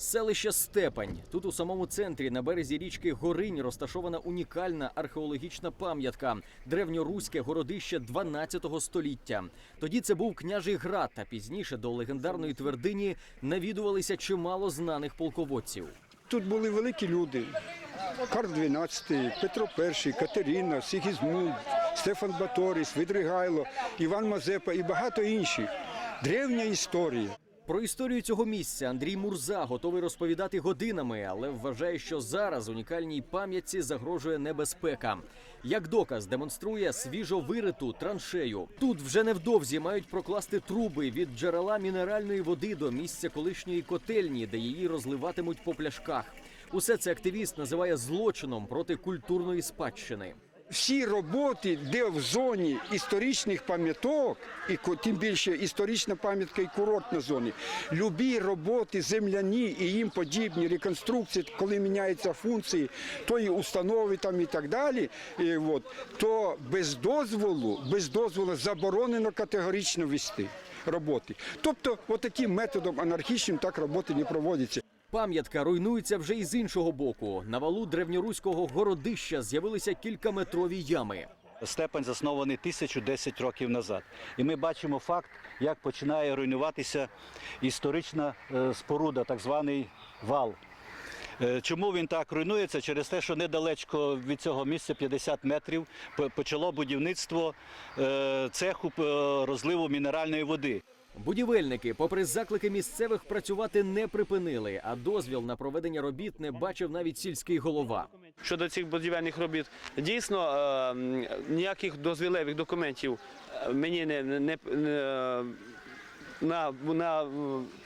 Селище Степань. Тут у самому центрі на березі річки Горинь розташована унікальна археологічна пам'ятка древньоруське городище 12 століття. Тоді це був княжий град, а пізніше до легендарної твердині навідувалися чимало знаних полководців. Тут були великі люди. Карл XII, Петро І, Катерина, Сігізмунд, Стефан Баторіс, Відригайло, Іван Мазепа і багато інших. Древня історія. Про історію цього місця Андрій Мурза готовий розповідати годинами, але вважає, що зараз унікальній пам'ятці загрожує небезпека. Як доказ демонструє свіжо вириту траншею. Тут вже невдовзі мають прокласти труби від джерела мінеральної води до місця колишньої котельні, де її розливатимуть по пляшках. Усе це активіст називає злочином проти культурної спадщини. Всі роботи, де в зоні історичних пам'яток, і тим більше історична пам'ятка і курортна зоні, любі роботи земляні і їм подібні реконструкції, коли міняються функції тої установи там і так далі, і от, то без дозволу, без дозволу заборонено категорично вести роботи. Тобто, отаким методом анархічним так роботи не проводяться. Пам'ятка руйнується вже і з іншого боку. На валу древньоруського городища з'явилися кількаметрові ями. Степань заснований 1010 років назад. І ми бачимо факт, як починає руйнуватися історична е, споруда, так званий вал. Е, Чому він так руйнується? Через те, що недалечко від цього місця 50 метрів почало будівництво е, цеху розливу мінеральної води. Будівельники, попри заклики місцевих, працювати не припинили, а дозвіл на проведення робіт не бачив навіть сільський голова. щодо цих будівельних робіт. Дійсно, е, ніяких дозвілевих документів е, мені не, не, не на, на,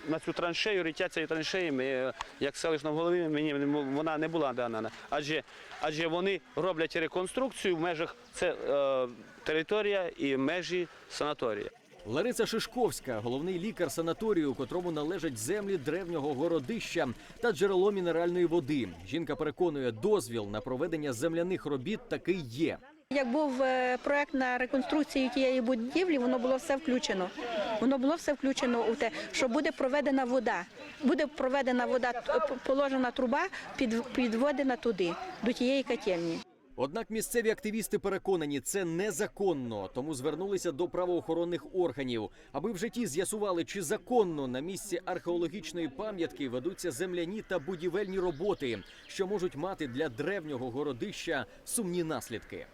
на цю траншею, риття цієї траншеї, ми, як селищному голові, мені вона не була дана. Адже, адже вони роблять реконструкцію в межах це е, територія і межі санаторія. Лариса Шишковська, головний лікар санаторію, котрому належать землі древнього городища та джерело мінеральної води. Жінка переконує, дозвіл на проведення земляних робіт таки є. Як був е, проект на реконструкцію тієї будівлі, воно було все включено. Воно було все включено у те, що буде проведена вода. Буде проведена вода, положена труба, під, підводена туди, до тієї котельні. Однак місцеві активісти переконані, це незаконно, тому звернулися до правоохоронних органів, аби в житті з'ясували, чи законно на місці археологічної пам'ятки ведуться земляні та будівельні роботи, що можуть мати для древнього городища сумні наслідки.